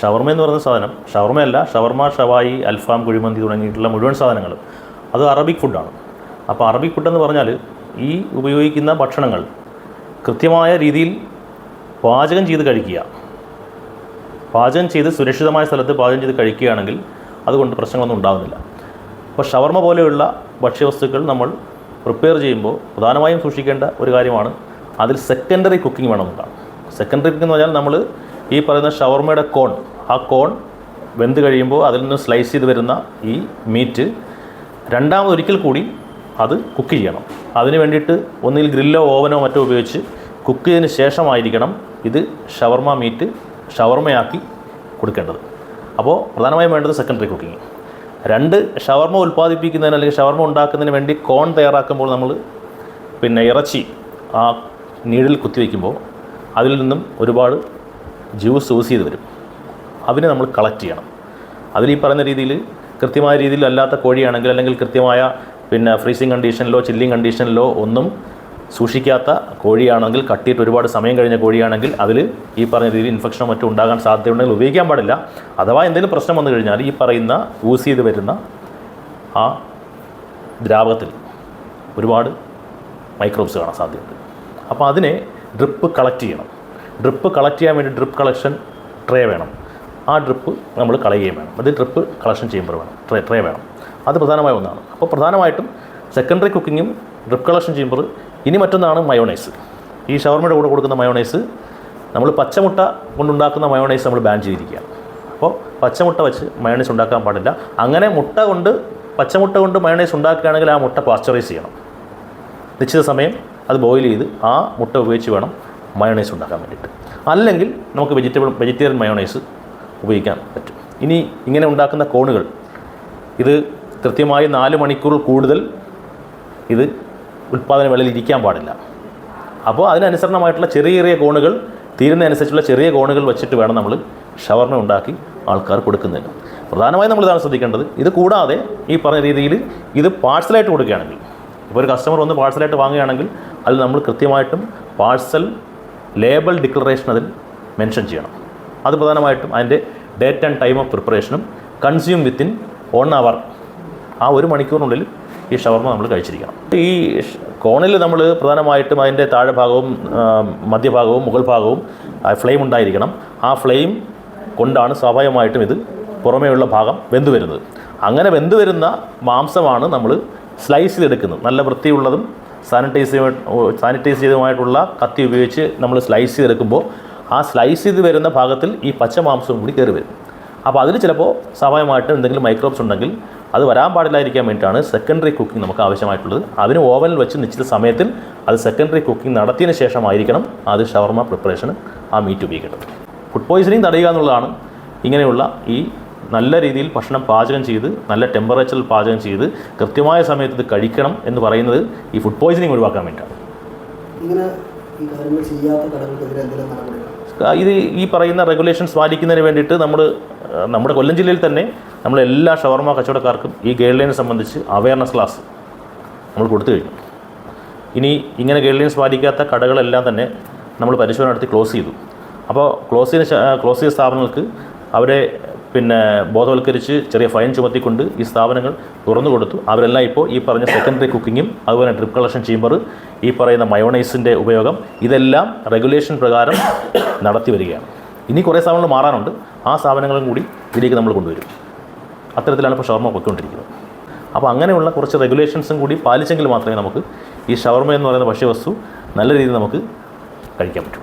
ഷവർമ എന്ന് പറയുന്ന സാധനം ഷവർമയല്ല ഷവർമ ഷവായി അൽഫാം കുഴിമന്തി തുടങ്ങിയിട്ടുള്ള മുഴുവൻ സാധനങ്ങളും അത് അറബിക് ഫുഡാണ് അപ്പോൾ അറബിക് ഫുഡ് എന്ന് പറഞ്ഞാൽ ഈ ഉപയോഗിക്കുന്ന ഭക്ഷണങ്ങൾ കൃത്യമായ രീതിയിൽ പാചകം ചെയ്ത് കഴിക്കുക. പാചകം ചെയ്ത് സുരക്ഷിതമായ സ്ഥലത്ത് പാചകം ചെയ്ത് കഴിക്കുകയാണെങ്കിൽ അതുകൊണ്ട് പ്രശ്നങ്ങളൊന്നും ഉണ്ടാകുന്നില്ല അപ്പോൾ ഷവർമ പോലെയുള്ള ഭക്ഷ്യവസ്തുക്കൾ നമ്മൾ പ്രിപ്പയർ ചെയ്യുമ്പോൾ പ്രധാനമായും സൂക്ഷിക്കേണ്ട ഒരു കാര്യമാണ് അതിൽ സെക്കൻഡറി കുക്കിംഗ് വേണമെന്നുണ്ടാകും സെക്കൻഡറി കുക്കിംഗ് എന്ന് പറഞ്ഞാൽ നമ്മൾ ഈ പറയുന്ന ഷവർമയുടെ കോൺ ആ കോൺ വെന്ത് കഴിയുമ്പോൾ അതിൽ നിന്ന് സ്ലൈസ് ചെയ്ത് വരുന്ന ഈ മീറ്റ് രണ്ടാമത് ഒരിക്കൽ കൂടി അത് കുക്ക് ചെയ്യണം. അതിന് വേണ്ടിയിട്ട് ഒന്നിൽ ഗ്രില്ലോ ഓവനോ മറ്റോ ഉപയോഗിച്ച് കുക്ക് ചെയ്തതിന് ശേഷമായിരിക്കണം ഇത് ഷവർമ മീറ്റ് ഷവർമയാക്കി കൊടുക്കേണ്ടത്. അപ്പോൾ പ്രധാനമായും വേണ്ടത് സെക്കൻഡറി കുക്കിംഗ് രണ്ട് ഷവർമ ഉൽപ്പാദിപ്പിക്കുന്നതിന് അല്ലെങ്കിൽ ഷവർമ ഉണ്ടാക്കുന്നതിന് വേണ്ടി കോൺ തയ്യാറാക്കുമ്പോൾ നമ്മൾ പിന്നെ ഇറച്ചി ആ നീഡിൽ കുത്തിവെക്കുമ്പോൾ അതിൽ നിന്നും ഒരുപാട് ജ്യൂസ് യൂസ് ചെയ്ത് വരും. അതിനെ നമ്മൾ കളക്ട് ചെയ്യണം. അതിൽ ഈ പറയുന്ന രീതിയിൽ കൃത്യമായ രീതിയിൽ അല്ലാത്ത കോഴിയാണെങ്കിൽ അല്ലെങ്കിൽ കൃത്യമായ പിന്നെ ഫ്രീസിങ് കണ്ടീഷനിലോ ചില്ലിങ് കണ്ടീഷനിലോ ഒന്നും സൂക്ഷിക്കാത്ത കോഴിയാണെങ്കിൽ കട്ടിയിട്ട് ഒരുപാട് സമയം കഴിഞ്ഞ കോഴിയാണെങ്കിൽ അതിൽ ഈ പറഞ്ഞ രീതിയിൽ ഇൻഫെക്ഷനോ മറ്റോ ഉണ്ടാകാൻ സാധ്യതയുണ്ടെങ്കിൽ ഉപയോഗിക്കാൻ പാടില്ല. അഥവാ എന്തെങ്കിലും പ്രശ്നം വന്നു കഴിഞ്ഞാൽ ഈ പറയുന്ന യൂസ് ചെയ്ത് വരുന്ന ആ ദ്രാവകത്തിൽ ഒരുപാട് മൈക്രോബ്സ് കാണാൻ സാധ്യതയുണ്ട്. അപ്പോൾ അതിനെ ഡ്രിപ്പ് കളക്ട് ചെയ്യണം. ഡ്രിപ്പ് കളക്ട് ചെയ്യാൻ വേണ്ടി ഡ്രിപ്പ് കളക്ഷൻ ട്രേ വേണം. ആ ഡ്രിപ്പ് നമ്മൾ കളയുകയും വേണം. അത് ഡ്രിപ്പ് കളക്ഷൻ ചെയ്യുമ്പോൾ വേണം. ട്രേ ട്രേ വേണം. അത് പ്രധാനമായ ഒന്നാണ്. അപ്പോൾ പ്രധാനമായിട്ടും സെക്കൻഡറി കുക്കിങ്ങും ഡ്രിപ്പ് കളക്ഷൻ ചെയ്യുമ്പോൾ ഇനി മറ്റൊന്നാണ് മയോണൈസ് ഈ ഷവർമയുടെ കൂടെ കൊടുക്കുന്ന മയോണൈസ് നമ്മൾ പച്ചമുട്ട കൊണ്ടുണ്ടാക്കുന്ന മയോണൈസ് നമ്മൾ ബാൻ ചെയ്തിരിക്കുകയാണ്. അപ്പോൾ പച്ചമുട്ട വെച്ച് മയോണൈസ് ഉണ്ടാക്കാൻ പാടില്ല. അങ്ങനെ മുട്ട കൊണ്ട് പച്ചമുട്ട കൊണ്ട് മയോണൈസ് ഉണ്ടാക്കുകയാണെങ്കിൽ ആ മുട്ട പാസ്ചറൈസ് ചെയ്യണം. നിശ്ചിത സമയം അത് ബോയിൽ ചെയ്ത് ആ മുട്ട ഉപയോഗിച്ച് വേണം മയോണൈസ് ഉണ്ടാക്കാൻ വേണ്ടിയിട്ട്. അല്ലെങ്കിൽ നമുക്ക് വെജിറ്റബിൾ വെജിറ്റേറിയൻ മയോണൈസ് ഉപയോഗിക്കാൻ പറ്റും. ഇനി ഇങ്ങനെ ഉണ്ടാക്കുന്ന കോണുകൾ ഇത് കൃത്യമായി നാല് മണിക്കൂർ കൂടുതൽ ഇത് ഉൽപ്പാദന വേളയിൽ ഇരിക്കാൻ പാടില്ല. അപ്പോൾ അതിനനുസരണമായിട്ടുള്ള ചെറിയ ചെറിയ കോണുകൾ തീരുന്നതനുസരിച്ചുള്ള ചെറിയ കോണുകൾ വെച്ചിട്ട് വേണം നമ്മൾ ഷവർമ ഉണ്ടാക്കി ആൾക്കാർ കൊടുക്കുന്നതിന്. പ്രധാനമായും നമ്മൾ ഇതാണ് ശ്രദ്ധിക്കേണ്ടത്. ഇത് കൂടാതെ ഈ പറഞ്ഞ രീതിയിൽ ഇത് പാഴ്സലായിട്ട് കൊടുക്കുകയാണെങ്കിൽ ഇപ്പോൾ ഒരു കസ്റ്റമർ വന്ന് പാഴ്സലായിട്ട് വാങ്ങുകയാണെങ്കിൽ അതിൽ നമ്മൾ കൃത്യമായിട്ടും പാഴ്സൽ ലേബൽ ഡിക്ലറേഷൻ അതിൽ മെൻഷൻ ചെയ്യണം. അത് പ്രധാനമായിട്ടും അതിന്റെ ഡേറ്റ് ആൻഡ് ടൈം ഓഫ് പ്രിപ്പറേഷനും കൺസ്യൂം വിത്തിൻ വൺ അവർ ആ ഒരു മണിക്കൂറിനുള്ളിൽ ഈ ഷവർമ നമ്മൾ കഴിച്ചിരിക്കണം. ഈ കോണിൽ നമ്മൾ പ്രധാനമായിട്ടും അതിന്റെ താഴെ ഭാഗവും മധ്യഭാഗവും മുകൾ ഭാഗവും ഫ്ലെയിം ഉണ്ടായിരിക്കണം. ആ ഫ്ലെയിം കൊണ്ടാണ് സ്വാഭാവികമായിട്ടും ഇത് പുറമേയുള്ള ഭാഗം വെന്തു വരുന്നത്. അങ്ങനെ വെന്തു വരുന്ന മാംസമാണ് നമ്മൾ സ്ലൈസ് ചെയ്തെടുക്കുന്നത് നല്ല വൃത്തിയുള്ളതും സാനിറ്റൈസ് സാനിറ്റൈസ് ചെയ്തതുമായിട്ടുള്ള കത്തി ഉപയോഗിച്ച് നമ്മൾ സ്ലൈസ് ചെയ്തെടുക്കുമ്പോൾ ആ സ്ലൈസ് ചെയ്ത് വരുന്ന ഭാഗത്തിൽ ഈ പച്ച മാംസവും കൂടി കയറി വരും. അപ്പോൾ അതിൽ ചിലപ്പോൾ സ്വാഭാവികമായിട്ടും എന്തെങ്കിലും മൈക്രോബ്സ് ഉണ്ടെങ്കിൽ അത് വരാൻ പാടില്ലായിരിക്കാൻ വേണ്ടിയിട്ടാണ് സെക്കൻഡറി കുക്കിംഗ് നമുക്ക് ആവശ്യമായിട്ടുള്ളത്. അതിന് ഓവനിൽ വെച്ച് നിശ്ചിത സമയത്തിൽ അത് സെക്കൻഡറി കുക്കിംഗ് നടത്തിയതിന് ശേഷമായിരിക്കണം അത് ഷവർമ പ്രിപ്പറേഷന് ആ മീറ്റ് ഉപയോഗിക്കേണ്ടത്. ഫുഡ് പോയിസണിങ് തടയുക എന്നുള്ളതാണ് ഇങ്ങനെയുള്ള ഈ നല്ല രീതിയിൽ ഭക്ഷണം പാചകം ചെയ്ത് നല്ല ടെമ്പറേച്ചറിൽ പാചകം ചെയ്ത് കൃത്യമായ സമയത്ത് ഇത് കഴിക്കണം എന്ന് പറയുന്നത് ഈ ഫുഡ് പോയിസണിങ് ഒഴിവാക്കാൻ വേണ്ടിയിട്ടാണ്. ഇത് ഈ പറയുന്ന റെഗുലേഷൻസ് പാലിക്കുന്നതിന് വേണ്ടിയിട്ട് നമ്മൾ നമ്മുടെ കൊല്ലം ജില്ലയിൽ തന്നെ നമ്മൾ എല്ലാ ഷവർമ കച്ചവടക്കാർക്കും ഈ ഗൈഡ് ലൈനെ സംബന്ധിച്ച് അവയർനെസ് ക്ലാസ് നമ്മൾ കൊടുത്തു കഴിഞ്ഞു. ഇനി ഇങ്ങനെ ഗൈഡ് ലൈൻസ് പാലിക്കാത്ത കടകളെല്ലാം തന്നെ നമ്മൾ പരിശോധന നടത്തി ക്ലോസ് ചെയ്തു. അപ്പോൾ ക്ലോസ് ചെയ്ത ക്ലോസ് ചെയ്ത സ്ഥാപനങ്ങൾക്ക് അവരെ പിന്നെ ബോധവൽക്കരിച്ച് ചെറിയ ഫൈൻ ചുമത്തിക്കൊണ്ട് ഈ സ്ഥാപനങ്ങൾ തുറന്നു കൊടുത്തു. അവരെല്ലാം ഇപ്പോൾ ഈ പറഞ്ഞ സെക്കൻഡറി കുക്കിങ്ങും അതുപോലെ ഡ്രിപ്പ് കളക്ഷൻ ചേമ്പർ ഈ പറയുന്ന മയോണൈസിന്റെ ഉപയോഗം ഇതെല്ലാം റെഗുലേഷൻ പ്രകാരം നടത്തി വരികയാണ്. ഇനി കുറേ സ്ഥാപനങ്ങൾ മാറാനുണ്ട്. ആ സ്ഥാപനങ്ങളും കൂടി ഇതിലേക്ക് നമ്മൾ കൊണ്ടുവരും. അത്തരത്തിലാണ് ഇപ്പോൾ ഷവർമ പൊയ്ക്കൊണ്ടിരിക്കുന്നത്. അപ്പോൾ അങ്ങനെയുള്ള കുറച്ച് റെഗുലേഷൻസും കൂടി പാലിച്ചെങ്കിൽ മാത്രമേ നമുക്ക് ഈ ഷവർമ എന്ന് പറയുന്ന ഭക്ഷ്യവസ്തു നല്ല രീതിയിൽ നമുക്ക് കഴിക്കാൻ പറ്റൂ.